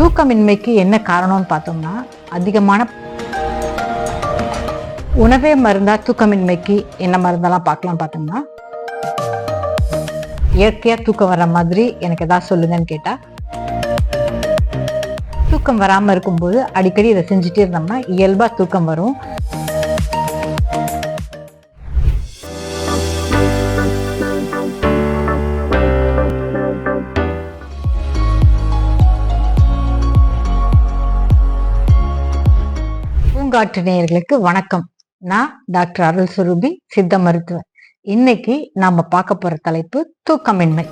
தூக்கமின்மைக்கு என்ன காரணம்னு பார்த்தோம்னா அதிகமான உணவே மருந்தா தூக்கமின்மைக்கு என்ன மருந்தெல்லாம் பார்க்கலாம் பார்த்தோம்னா இயற்கையா தூக்கம் வர மாதிரி எனக்கு எதாவது சொல்லுங்கன்னு கேட்டா தூக்கம் வராம இருக்கும்போது அடிக்கடி இதை செஞ்சுட்டே இருந்தோம்னா இயல்பா தூக்கம் வரும். பூங்காற்று நேயர்களுக்கு வணக்கம். நான் டாக்டர் அருள் சுரூபி சித்த மருத்துவர். இன்னைக்கு நாம பார்க்க போற தலைப்பு தூக்கமின்மை.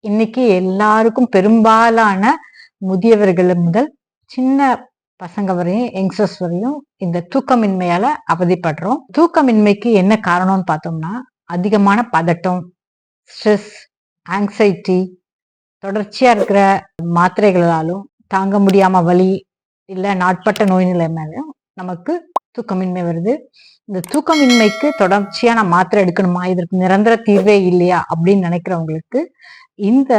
இன்னைக்கு எல்லாருக்கும் பெரும்பாலான முதியவர்கள் முதல் சின்ன பசங்க வரையும் யங்ஸ்டர்ஸ் வரையும் இந்த தூக்கமின்மையால அவதிப்படுறோம். தூக்கமின்மைக்கு என்ன காரணம்னு பார்த்தோம்னா அதிகமான பதட்டம் ஸ்ட்ரெஸ் ஆங்ஸைட்டி தொடர்ச்சியா இருக்கிற மாத்திரைகளாலும் தாங்க முடியாம வலி இல்ல நாட்பட்ட நோய் நிலை நிலைமையிலும் நமக்கு தூக்கமின்மை வருது. இந்த தூக்கமின்மைக்கு தொடர்ச்சியா நான் மாத்திரை எடுக்கணுமா? இதற்கு நிரந்தர தீர்வே இல்லையா? அப்படின்னு நினைக்கிறவங்களுக்கு இந்த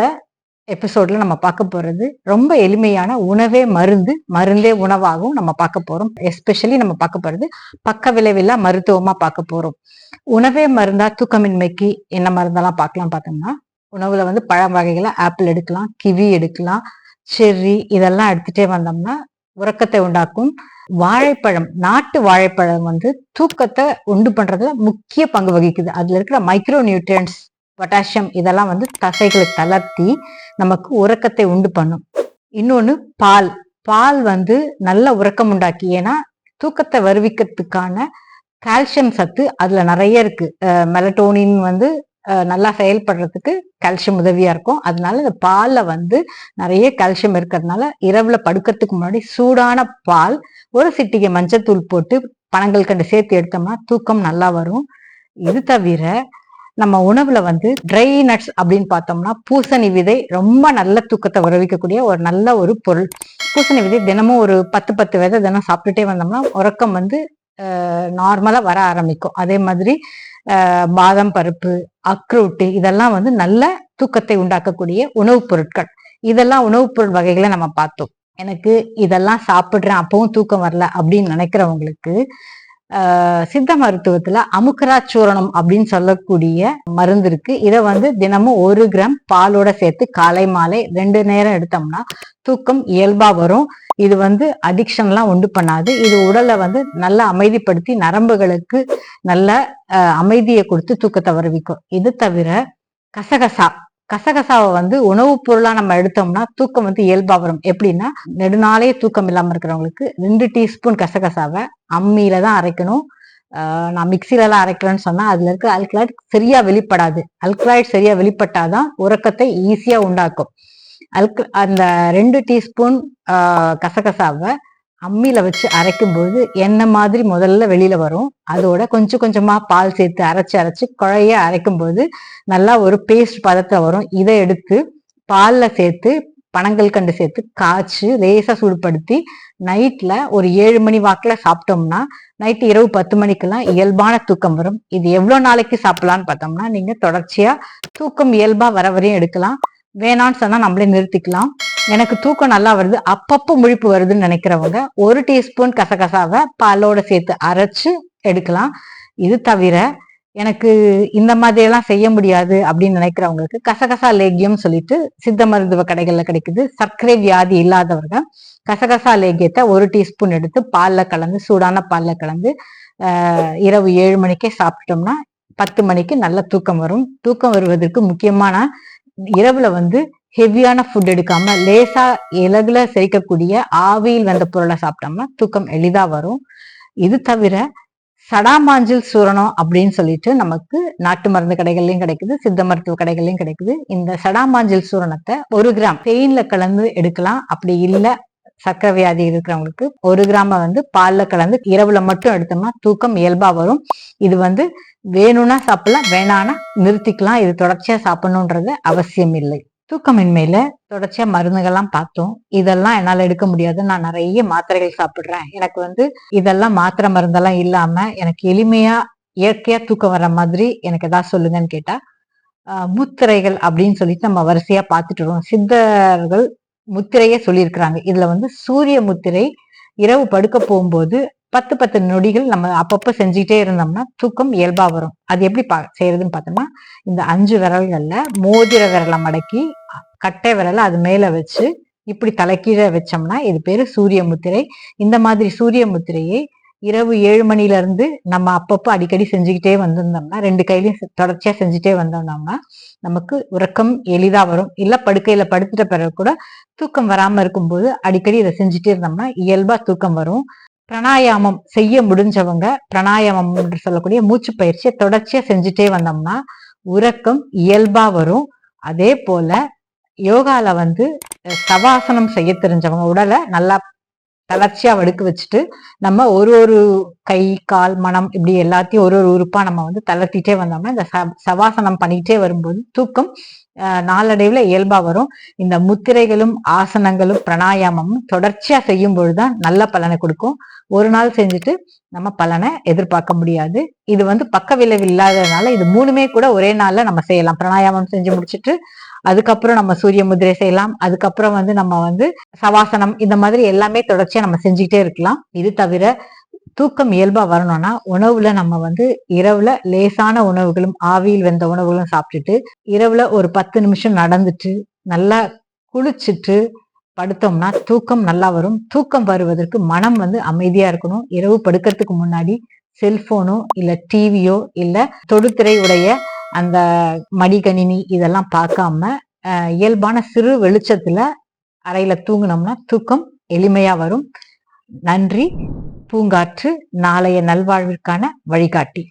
எபிசோட்ல நம்ம பார்க்க போறது ரொம்ப எளிமையான உணவே மருந்து மருந்தே உணவாகவும் நம்ம பார்க்க போறோம். எஸ்பெஷலி நம்ம பார்க்க போறது பக்க விளைவில்லா மருத்துவமா பார்க்க போறோம். உணவே மருந்தா தூக்கமின்மைக்கு என்ன மருந்தெல்லாம் பார்க்கலாம் பார்த்தோம்னா உணவுல வந்து பழ வகைகளை ஆப்பிள் எடுக்கலாம் கிவி எடுக்கலாம் செர்ரி இதெல்லாம் எடுத்துட்டே வந்தோம்னா உறக்கத்தை உண்டாக்கும். வாழைப்பழம் நாட்டு வாழைப்பழம் வந்து தூக்கத்தை உண்டு பண்றதுல முக்கிய பங்கு வகிக்குது. அதுல இருக்கிற மைக்ரோ நியூட்ரியன்ஸ் பொட்டாசியம் இதெல்லாம் வந்து தசைகளை தளர்த்தி நமக்கு உறக்கத்தை உண்டு பண்ணும். இன்னொன்னு பால். பால் வந்து நல்ல உறக்கம் உண்டாக்கி ஏன்னா தூக்கத்தை வருவிக்கிறதுக்கான கால்சியம் சத்து அதுல நிறைய இருக்கு. மெலட்டோனின் வந்து நல்லா செயல்படுறதுக்கு கால்சியம் உதவியா இருக்கும். அதனால இந்த பால்ல வந்து நிறைய கால்சியம் இருக்கிறதுனால இரவுல படுக்கிறதுக்கு முன்னாடி சூடான பால் ஒரு சிட்டிகை மஞ்சத்தூள் போட்டு பணங்கள் கண்டு சேர்த்து எடுத்தோம்னா தூக்கம் நல்லா வரும். இது தவிர நம்ம உணவுல வந்து ட்ரை நட்ஸ் அப்படின்னு பார்த்தோம்னா பூசணி விதை ரொம்ப நல்ல தூக்கத்தை உறவிக்கக்கூடிய ஒரு நல்ல ஒரு பொருள். பூசணி விதை தினமும் ஒரு பத்து பத்து விதை தினம் சாப்பிட்டுட்டே வந்தோம்னா உறக்கம் வந்து நார்மலா வர ஆரம்பிக்கும். அதே மாதிரி பாதாம் பருப்பு அக்ரூட்டு இதெல்லாம் வந்து நல்ல தூக்கத்தை உண்டாக்கக்கூடிய உணவுப் பொருட்கள். இதெல்லாம் உணவுப் பொருள் வகைகளை நம்ம பார்த்தோம். எனக்கு இதெல்லாம் சாப்பிடுறேன் அப்பவும் தூக்கம் வரல அப்படின்னு நினைக்கிறவங்களுக்கு சித்த மருத்துவத்துல அமுக்கரா சூரணம் அப்படின்னு சொல்லக்கூடிய மருந்து இருக்கு. இதை வந்து தினமும் ஒரு கிராம் பாலோட சேர்த்து காலை மாலை ரெண்டு நேரம் எடுத்தோம்னா தூக்கம் இயல்பா வரும். இது வந்து அடிக்ஷன்லாம் உண்டு பண்ணாது. இது உடலை வந்து நல்லா அமைதிப்படுத்தி நரம்புகளுக்கு நல்ல ஆஹ் அமைதியை கொடுத்து தூக்கத்தை வரவிக்கும். இது தவிர கசகசா கசகசாவை வந்து உணவுப் பொருளா நம்ம எடுத்தோம்னா தூக்கம் வந்து இயல்பா வரும். எப்படின்னா நெடுநாளே தூக்கம் இல்லாம இருக்கிறவங்களுக்கு ரெண்டு டீஸ்பூன் கசகசாவை அம்மியில தான் அரைக்கணும். நான் மிக்சில எல்லாம் அரைக்கலன்னு சொன்னா அதுல இருக்க அல்கலாய்ட் சரியா வெளிப்படாது. அல்கலாய்ட் சரியா வெளிப்பட்டாதான் உறக்கத்தை ஈஸியா உண்டாக்கும். அல்க அந்த ரெண்டு டீஸ்பூன் கசகசாவை அம்மியில் வச்சு அரைக்கும்போது எண்ணெய் மாதிரி முதல்ல வெளியில வரும். அதோட கொஞ்சம் கொஞ்சமாக பால் சேர்த்து அரைச்சி அரைச்சி குழைய அரைக்கும்போது நல்லா ஒரு பேஸ்ட் பதத்தை வரும். இதை எடுத்து பாலில் சேர்த்து பனங்கள் கண்டு சேர்த்து காய்ச்சி லேசாக சூடுபடுத்தி நைட்டில் ஒரு ஏழு மணி வாக்கில் சாப்பிட்டோம்னா நைட்டு இரவு பத்து மணிக்கெல்லாம் இயல்பான தூக்கம் வரும். இது எவ்வளோ நாளைக்கு சாப்பிடலான்னு பார்த்தோம்னா நீங்கள் தொடர்ச்சியாக தூக்கம் இயல்பாக வர வரையும் எடுக்கலாம். வேணாம்னு சொன்னால் நம்மளே நிறுத்திக்கலாம். எனக்கு தூக்கம் நல்லா வருது. அப்பப்போ முழிப்பு வருதுன்னு நினைக்கிறவங்க ஒரு டீஸ்பூன் கசகசாவை பாலோட சேர்த்து அரைச்சு எடுக்கலாம். இது தவிர எனக்கு இந்த மாதிரி எல்லாம் செய்ய முடியாது அப்படின்னு நினைக்கிறவங்களுக்கு கசகசா லேகியம் சொல்லிட்டு சித்த மருத்துவ கடைகள்ல கிடைக்குது. சர்க்கரை வியாதி இல்லாதவர்கள் கசகசா லேகியத்தை ஒரு டீஸ்பூன் எடுத்து பால்ல கலந்து சூடான பால்ல கலந்து இரவு ஏழு மணிக்கே சாப்பிட்டோம்னா பத்து மணிக்கு நல்ல தூக்கம் வரும். தூக்கம் வருவதற்கு முக்கியமான இரவுல வந்து ஹெவியான ஃபுட் எடுக்காம லேசா இலகுல செரிக்கக்கூடிய ஆவியில் வந்த பொருளை சாப்பிட்டோம்னா தூக்கம் எளிதா வரும். இது தவிர சடாமாஞ்சில் சூரணம் அப்படின்னு சொல்லிட்டு நமக்கு நாட்டு மருந்து கடைகள்லயும் கிடைக்குது சித்த மருத்துவ கடைகள்லயும் கிடைக்குது. இந்த சடாமாஞ்சில் சூரணத்தை ஒரு கிராம் தேன்ல கலந்து எடுக்கலாம். அப்படி இல்ல சக்கரை வியாதி இருக்கிறவங்களுக்கு ஒரு கிராம வந்து பால்ல கலந்து இரவுல மட்டும் எடுத்தோம்னா தூக்கம் இயல்பா வரும். இது வந்து வேணும்னா சாப்பிடலாம் வேணானா நிறுத்திக்கலாம். இது தொடர்ச்சியா சாப்பிடணுன்றது அவசியம் இல்லை. தூக்கமின்மையில தொடர்ச்சியா மருந்துகள்லாம் பார்த்தோம். இதெல்லாம் என்னால் எடுக்க முடியாது. நான் நிறைய மாத்திரைகள் சாப்பிடுறேன். எனக்கு வந்து இதெல்லாம் மாத்திரை மருந்தெல்லாம் இல்லாம எனக்கு எளிமையா இயற்கையா தூக்கம் வர மாதிரி எனக்கு ஏதாவது சொல்லுங்கன்னு கேட்டா முத்திரைகள் அப்படின்னு சொல்லிட்டு நம்ம வரிசையா பார்த்துட்டு வரோம் சித்தர்கள் முத்திரையே சொல்லியிருக்கிறாங்க. இதுல வந்து சூரிய முத்திரை இரவு படுக்க போகும்போது பத்து பத்து நொடிகள் நம்ம அப்பப்போ செஞ்சுக்கிட்டே இருந்தோம்னா தூக்கம் இயல்பா வரும். அது எப்படி பா செய்யறதுன்னு பார்த்தோம்னா இந்த அஞ்சு விரல்கள்ல மோதிர விரலை மடக்கி கட்டை விரலை அது மேல வச்சு இப்படி தலைக்கீழே வச்சோம்னா இது பேரு சூரிய முத்திரை இந்த மாதிரி சூரிய முத்திரையை இரவு ஏழு மணில இருந்து நம்ம அப்பப்போ அடிக்கடி செஞ்சுக்கிட்டே வந்திருந்தோம்னா ரெண்டு கையிலையும் தொடர்ச்சியா செஞ்சுட்டே வந்தோம்னா நமக்கு உறக்கம் எளிதா வரும். இல்ல படுக்கையில படுத்துட்ட பிறகு கூட தூக்கம் வராம இருக்கும்போது அடிக்கடி இதை செஞ்சுட்டே இருந்தோம்னா இயல்பா தூக்கம் வரும். பிராணாயாமம் செய்ய முடிஞ்சவங்க பிராணாயாமம் என்று சொல்லக்கூடிய மூச்சு பயிற்சியை தொடர்ச்சியா செஞ்சுட்டே வந்தோம்னா உறக்கம் இயல்பா வரும். அதே போல யோகால வந்து சவாசனம் செய்ய தெரிஞ்சவங்க உடலை நல்லா தளர்ச்சியா வடுக்க வச்சுட்டு நம்ம ஒரு ஒரு கை கால் மனம் இப்படி எல்லாத்தையும் ஒரு ஒரு உறுப்பா நம்ம வந்து தளர்த்திட்டே வந்தோம்னா இந்த ச- சவாசனம் பண்ணிக்கிட்டே வரும்போது தூக்கம் நாளடைவில் நாளடைவுல இயல்பா வரும். இந்த முத்திரைகளும் ஆசனங்களும் பிராணாயாமமும் தொடர்ச்சியா செய்யும் பொழுதுதான் நல்ல பலனை கொடுக்கும். ஒரு நாள் செஞ்சுட்டு நம்ம பலனை எதிர்பார்க்க முடியாது. இது வந்து பக்க விளைவு இல்லாததுனால இது மூணுமே கூட ஒரே நாள்ல நம்ம செய்யலாம். பிராணாயாமம் செஞ்சு முடிச்சிட்டு அதுக்கப்புறம் நம்ம சூரிய முதிரை செய்யலாம். அதுக்கப்புறம் வந்து நம்ம வந்து சவாசனம் இந்த மாதிரி எல்லாமே தொடர்ச்சியா நம்ம செஞ்சுக்கிட்டே இருக்கலாம். இது தவிர தூக்கம் இயல்பா வரணும்னா உணவுல நம்ம வந்து இரவுல லேசான உணவுகளும் ஆவியில் வெந்த உணவுகளும் சாப்பிட்டுட்டு இரவுல ஒரு பத்து நிமிஷம் நடந்துட்டு நல்லா குளிச்சுட்டு படுத்தோம்னா தூக்கம் நல்லா வரும். தூக்கம் வருவதற்கு மனம் வந்து அமைதியா இருக்கணும். இரவு படுக்கிறதுக்கு முன்னாடி செல்போனோ இல்ல டிவியோ இல்ல தொடுதிரை உடைய அந்த மடிக்கணினி இதெல்லாம் பார்க்காம இயல்பான சிறு வெளிச்சத்துல அறையில தூங்குனோம்னா தூக்கம் எளிமையா வரும். நன்றி. பூங்காற்று நாளைய நல்வாழ்விற்கான வழிகாட்டி.